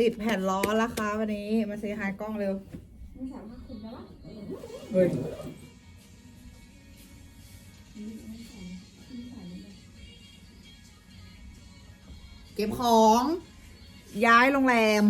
ติดแผ่นล้อแล้วค่ะวันนี้มาเซฮายกล้องเร็วไม่สามารถคุมได้ปะเฮ้ยเก็บของ ย้ายโรงแรม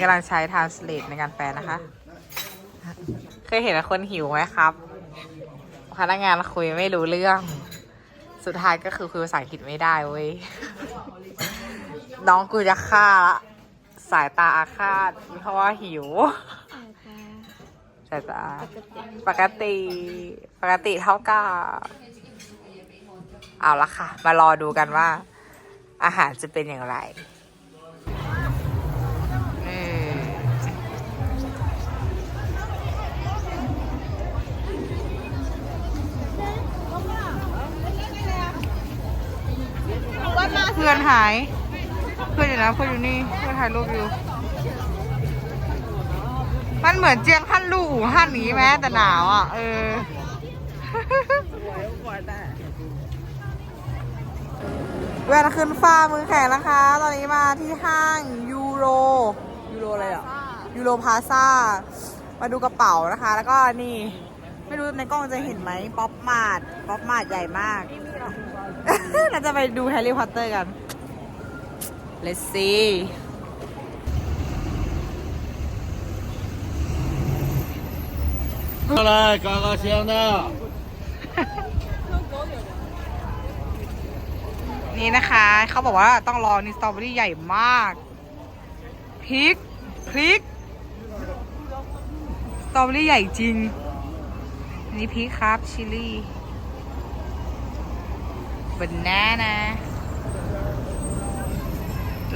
นี้กำลังใช้ Translate ในการแปลนะคะ เคยเห็นคนหิวไหมครับ พนักงานคุยไม่รู้เรื่อง สุดท้ายก็คือคุยภาษาอังกฤษไม่ได้เว้ย น้องกูจะฆ่าละสายตาอาฆาตเพราะว่าหิว สายตา ปกติ ปกติเท่ากับเอาละค่ะ มารอดูกันว่า อาหารจะเป็นอย่างไร พื่อนหาย เพื่อนอยู่นะเพื่อนอยู่นี่เพื่อนถ่ายรูปอยู่ มันเหมือนเจียงฮั่นลู่อู่ฮั่นนี้แม้แต่หนาวอะ เออแวนขึ้นฟ้ามือแข็งนะคะ ตอนนี้มาที่ห้างยูโรยูโรอะไรอะยูโรพาซามาดูกระเป๋านะคะ แล้วก็นี่ ไม่รู้ในกล้องจะเห็นไหมป๊อปมาดป๊อปมาดใหญ่มาก เราจะไปดูแฮร์รี่พอตเตอร์กัน let's see 过来，搞搞香的。 นี่นะคะ เขาบอกว่าต้องรอนี่สตรอเบอรี่ใหญ่มากพริกพริกสตรอเบอรี่ใหญ่จริง นี่พริกครับ ชิลลี่ บนแน่นะ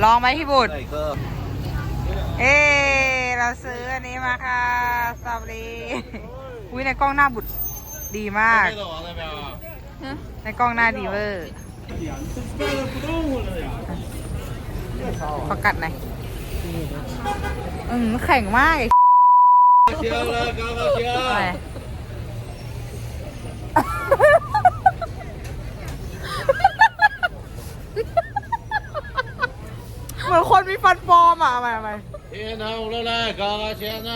ลองไหมพี่บุตร เอ้เราซื้ออันนี้มาค่ะสตรอเบอรี่อุ้ยในกล้องหน้าบุตรดีมาก ในกล้องหน้าดีเวอร์ประกัดหน่อยอืมแข็งมากเชียวเลยก็เชียว มือนคนมีฟันปลอมอ่ะทำไมทำไม 天堂五楼来，搞搞香的。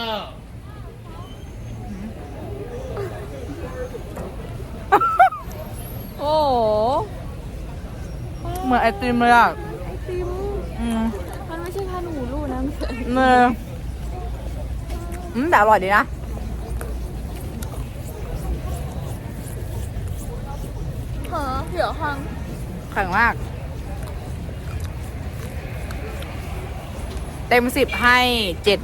โอ้โห เหมือนไอติมเลยอ่ะ ไอติม อืม มันไม่ใช่พันหูรูนะมันคือ เนยอืมแต่อร่อยดีนะ เหรอเดี๋ยวฟัง แข็งมาก เต็มสิบให้เจ็ด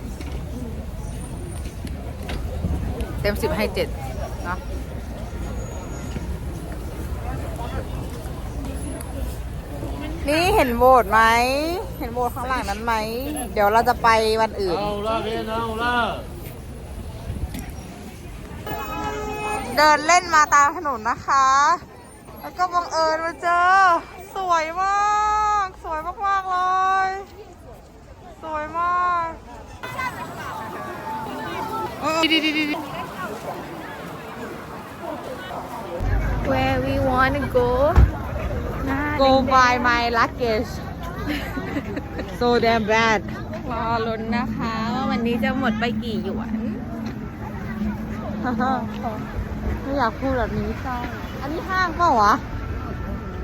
เต็มสิบให้เจ็ดเนาะนี่เห็นโบสไหม เห็นโบสข้างหลังนั้นไหม เดี๋ยวเราจะไปวันอื่น เอาละเพื่อนเอาละเดินเล่นมาตามถนนนะคะ แล้วก็บังเอิญมาเจอ สวยมาก สวยมาก ๆ เลย สวยมากเออดีดีดีดี Where we wanna go หน้า go buy my luggage so damn bad รอลุ้นนะคะว่าวันนี้จะหมดไปกี่หยวน ไม่อยากพูดแบบนี้ใช่อันนี้ห้างเปล่าวะ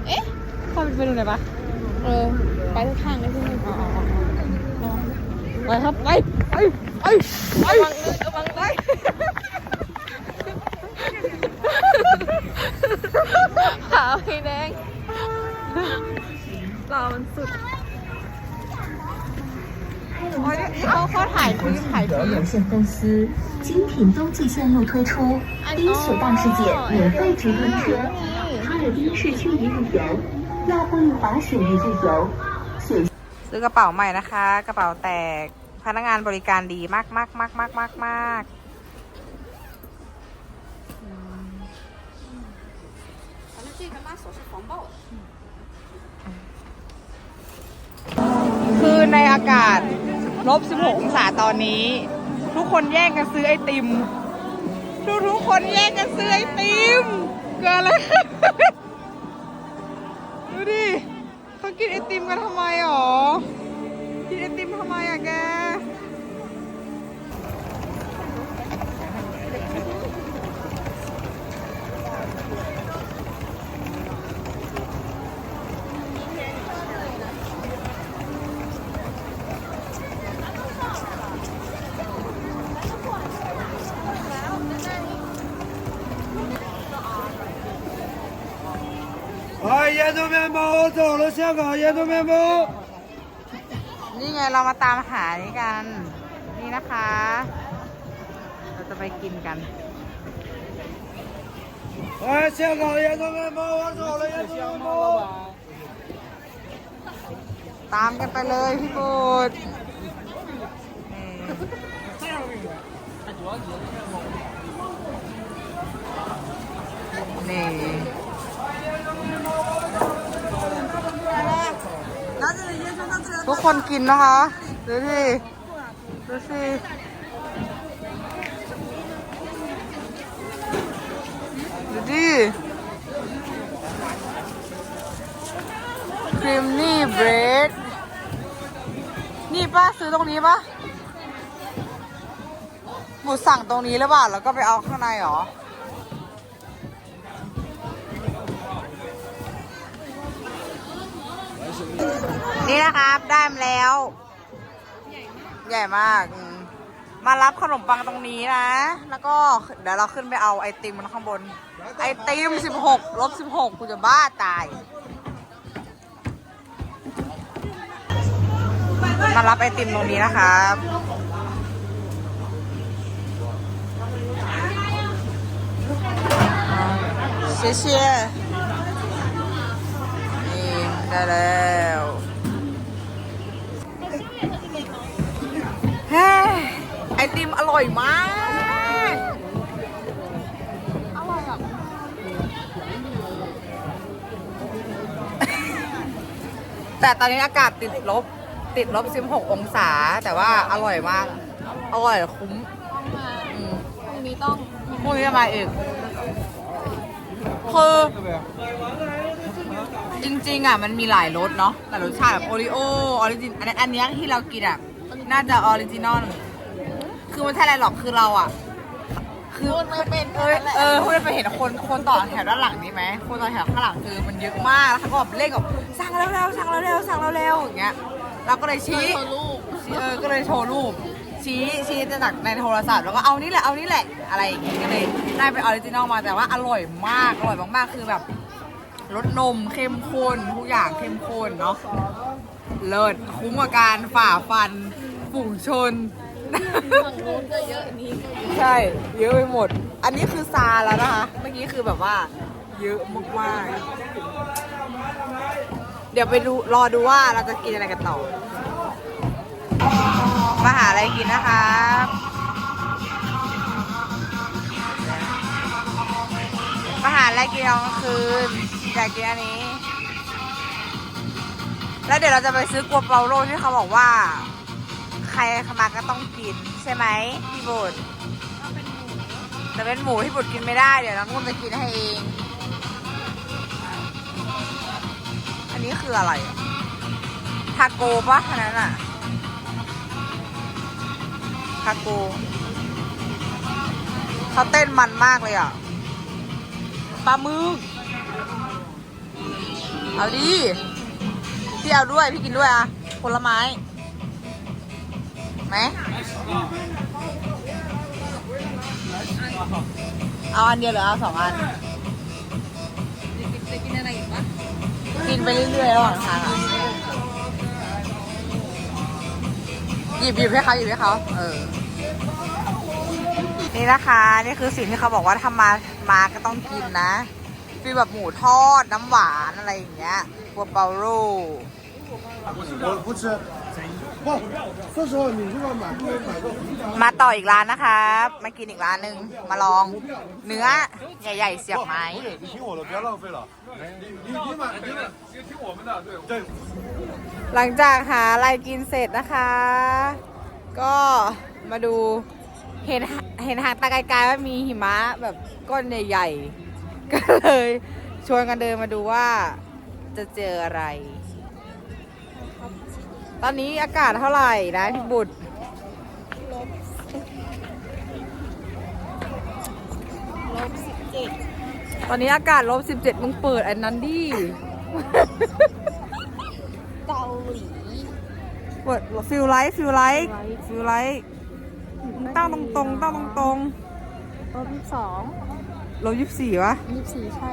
เอ๊ะเข้าไปดูหน่อยปะเออ ไปทุกทางเลยพี่ ไปครับ ไป ไป ไป ไประ วังเลยระวังเลย ขาวไอ้แดงรอมันสุด โอ้ยเขาเขาถ่ายคลิปถ่ายค 有 ลิป 有限公司精品冬季线路推出低血档世界免费直通车，哈尔滨市区一日游，温 要不滑水一日游，水 ซื้อกระเป๋าใหม่นะคะ กระเป๋าแตกพนักงานบริการดีมากมากมากมากมากมากคือในอากาศลบ 16 องศาตอนนี้ ทุกคนแย่งกันซื้อไอติม ทุกทุกคนแย่งกันซื้อไอติม เกิดอะไรดูดิ กินไอติมกันทำไมหรอ 面包，我走了，香港椰子面包。 นี่ไงเรามาตามหานี่กัน นี่นะคะ เราจะไปกินกัน 哎，香港椰子面包，我走了，椰子面包。 ตามกันไปเลยพี่บุตรนี่ ทุกคนกินนะคะ ดูสิดูสิดูดิครีมนี่เบรด นี่ป้าซื้อตรงนี้ปะหมูสั่งตรงนี้หรือเปล่าแล้วก็ไปเอาข้างในหรอ นี่นะครับ ได้มาแล้ว ใหญ่มากมารับขนมปังตรงนี้นะ แล้วก็เดี๋ยวเราขึ้นไปเอาไอติมมันข้างบน ไอติม16ลบ16กูจะบ้าตาย มารับไอติมตรงนี้นะครับเชียเชีย ได้แล้วเฮ้ยไอติมอร่อยมากแต่ตอนนี้อากาศติดลบ ติดลบ 16 องศา แต่ว่าอร่อยมาก อร่อยคุ้มอืมพรุ่งนี้ต้อง พรุ่งนี้จะมาอีกคือ จริงๆอะมันมีหลายรสเนาะแต่รสชาติแบบโอริโอออริจินอันนี้อันเนี้ยที่เรากินอะน่าจะออริจินอลคือมันใช่อะไรหรอกคือเราอะ คือไม่เป็นเออเออคุณไปเห็นคนคนต่อแถวด้านหลังนี้ไหมคนต่อแถวข้างหลังคือมันเยอะมากแล้วเขาก็แบบเร่งแบบสั่งเร็วๆสั่งเร็วๆสั่งเร็วๆอย่างเงี้ยเราก็เลยชี้ชี้เออก็เลยโชว์รูป ชี้ชี้จากในโทรศัพท์แล้วก็เอานี่แหละเอานี่แหละอะไรอย่างงี้ก็เลยได้เป็นออริจินอลมาแต่ว่าอร่อยมากอร่อยมากๆคือแบบ รสนมเข้มข้นทุกอย่างเข้มข้นเนาะเลิศคุ้มกับการฝ่าฟันฝูงชน ฝั่งนู้นก็เยอะอันนี้ก็เยอะใช่ เยอะไปหมด อันนี้คือซาแล้วนะคะ เมื่อกี้คือแบบว่า เยอะมากๆเดี๋ยวไปดูรอดูว่าเราจะกินอะไรกันต่อ มาหาอะไรกินนะครับมาหาอะไรกินตอนกลางคืน อยากกินอันนี้ แล้วเดี๋ยวเราจะไปซื้อกัวเปาโรที่เขาบอกว่า ใครเข้ามาก็ต้องกินใช่ไหมพี่บุตรแต่เป็นหมูที่บุตรกินไม่ได้ เดี๋ยวน้องนุ่นจะกินให้เอง อันนี้คืออะไรทาโก้ปะอันนั้นอะทาโก้เขาเต้นมันมากเลยอะปลาหมึก เอาดิพี่เอาด้วยพี่กินด้วยอะผลไม้ไหมเอาอันเดียวหรือเอาสองอันจะกินอะไรอีกปะกินไปเรื่อยๆระหว่างทางอะหยิบหยิบให้เขาหยิบให้เขาเออนี่นะคะ นี่คือสิ่งที่เขาบอกว่าถ้ามามาก็ต้องกินนะ ฟีลแบบหมูทอด น้ำหวานอะไรอย่างเงี้ยบัวเปาโร 我不吃。不，说实话，你如果买不买个红烧， มาต่ออีกร้านนะครับ มากินอีกร้านหนึ่งมาลองเนื้อใหญ่ๆเสียบไม้ 你听我的，不要浪费了。你你你买，你买。听我们的，对对。 หลังจากหาอะไรกินเสร็จนะคะ ก็มาดูเห็นเห็นหางตาไกลๆว่ามีหิมะแบบก้อนใหญ่ๆ ก็เลยชวนกันเดินมาดูว่าจะเจออะไร ตอนนี้อากาศเท่าไหร่นะพี่บุตรตอนนี้อากาศลบสิบเจ็ดมึงเปิดอันนั้นดิเกาหลีเปิดฟิลไลท์ฟิลไลท์ฟิลไลท์ตั้งตรงตรงๆตั้งตรงตรงลบสอง ลบยี่สิบสี่วะยี่สิบสี่ใช่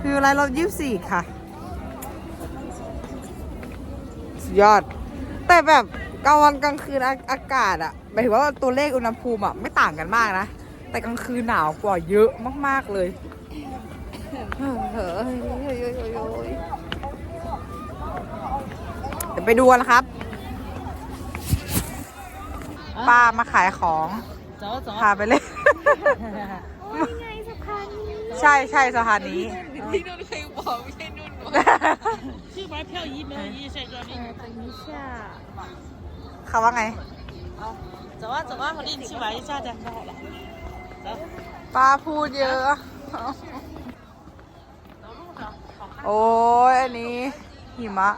ฟิลไลท์ลบยี่สิบสี่ค่ะ สุดยอด แต่แบบกลางวันกลางคืนอาอากาศอะหมายถึงว่าตัวเลขอุณหภูมิอะไม่ต่างกันมากนะ แต่กลางคืนหนาวกว่าเยอะมาก ๆ เลยเฮ้ยเฮ้ยเฮ้ยเฮ้ยเฮ้ยเฮ้ยเดี๋ยวไปดูกันครับ ป้ามาขายของ走走พาไปเลย ไงสะพานนี้ ใช่ใช่สถานี ที่นู่นเคยบอกไม่ใช่นู่นหรอ 这玩意儿票一没有一晒这 เออตรงนี้ใช่ เขาว่าไง 走啊走啊，我领你去玩一下去，那好了。 ป้าพูดเยอะ โอ้ยอันนี้ หิมะ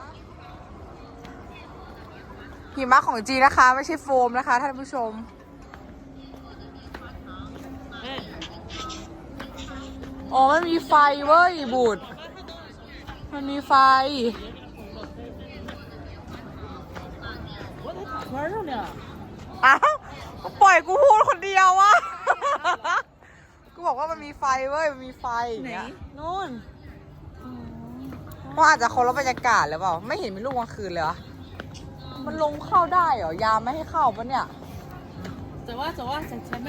หิมะของจีนนะคะ ไม่ใช่โฟมนะคะ ท่านผู้ชม อ๋อ มันมีไฟเว้ยบูดมันมีไฟ อ้าวปล่อยกูพูดคนเดียววะ กูบอกว่ามันมีไฟเว้ย มันมีไฟอย่างเงี้ยนู่นว่าอาจจะคนละบรรยากาศหรือเปล่า ไม่เห็นมีลูกกลางคืนเลยวะ มันลงเข้าได้เหรอ ยาไม่ให้เข้าปะเนี่ย แต่ว่าแต่ว่าฉันฉันไหม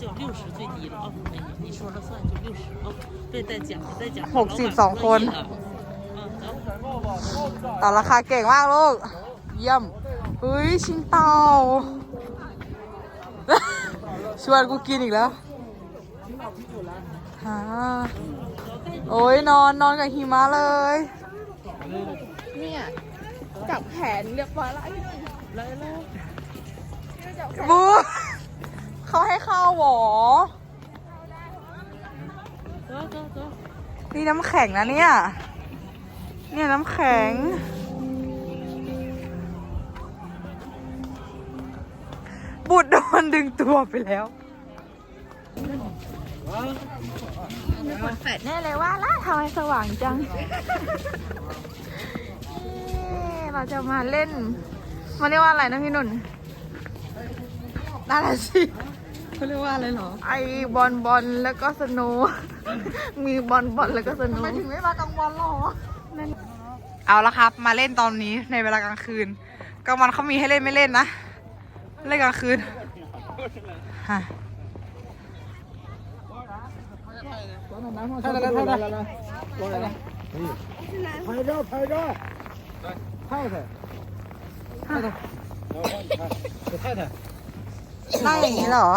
就六十最低了啊！哎呀，你说了算，就六十啊！别再讲了，再讲了。 หกสิบสองคน 老板不乐意了嗯，走。 ต่อราคาเก่งมากลูก เยี่ยมเฮ้ย ชิงเตา ชวนกูกินอีกแล้วฮาโอ้ยนอนนอนกับหิมะเลย เนี่ยจับแขนเรียบร้อยแล้ว บู เขาให้ข้าวหวอนี่น้ำแข็งนะเนี่ย เนี่ยน้ำแข็ง บุดโดนดึงตัวไปแล้วมีแฝดแน่เลยว่าล่ะทำไมสว่างจัง เราจะมาเล่นมาเรียกว่าอะไรนะพี่นุ่นน่ารัสิ เขาเรียกว่าอะไรหรอ ไอบอลบอลแล้วก็สโนว์มีบอลบอลแล้วก็สโนทำไมว์ถึงไม่มากลางวันหรอ เอาละครับ มาเล่นตอนนี้ในเวลากลางคืนกลางวันเขามีให้เล่นไม่เล่นนะ เล่นกลางคืนฮะ นั่งอย่างนี้เหรอ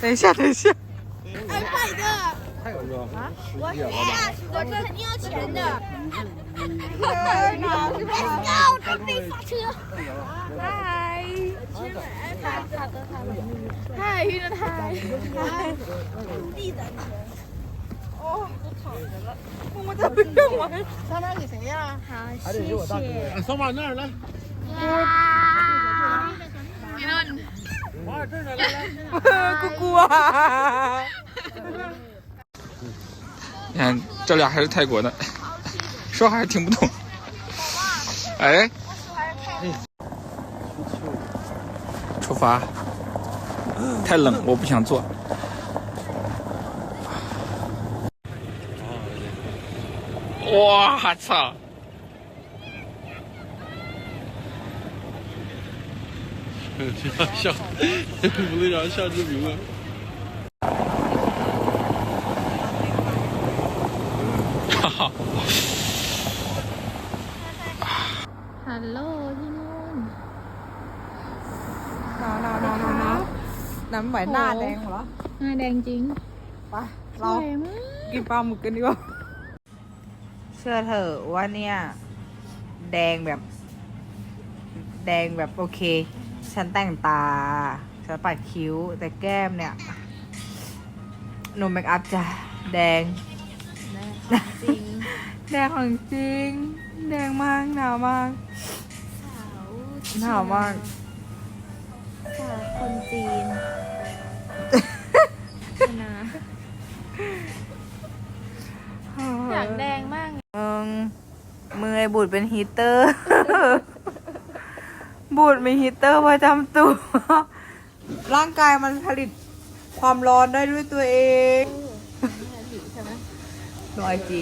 等一下等一下太有热乎，十几了吧？我这肯定要钱的。Let's go，准备发车。嗨嗨，พี่นุ่น嗨还得是我大哥。扫码那儿来，พี่นุ่น 码这儿来来来。 กู 姑姑啊！你看，这俩还是泰国的，说话还听不懂。哎，出发，太冷，我不想坐。哇，操！像吴队长夏志明啊。 ฮัลโหลที่นู่น หนาวหนาวหนาวหนาวหนาวน้ำไหวหน้าแดงเหรอ หน้าแดงจริง ไป ส เรา วยมาก กินปลาหมึกกันดีกว่า เชื่อเถอะว่าเนี่ย แดงแบบ แดงแบบโอเค ฉันแต่งตา ฉันปัดคิ้ว แต่แก้มเนี่ยโนเมคอัพจ้ะแดง จริงแดงของจริง แดงมากหนาวมากสาวหนาวมากสาวคนจีนนะอยากแดงมากมึงมือไอ้บูดเป็นฮีตเตอร์ บูดมีฮีตเตอร์ประจำตัว ร่างกายมันผลิตความร้อนได้ด้วยตัวเองลงไอจี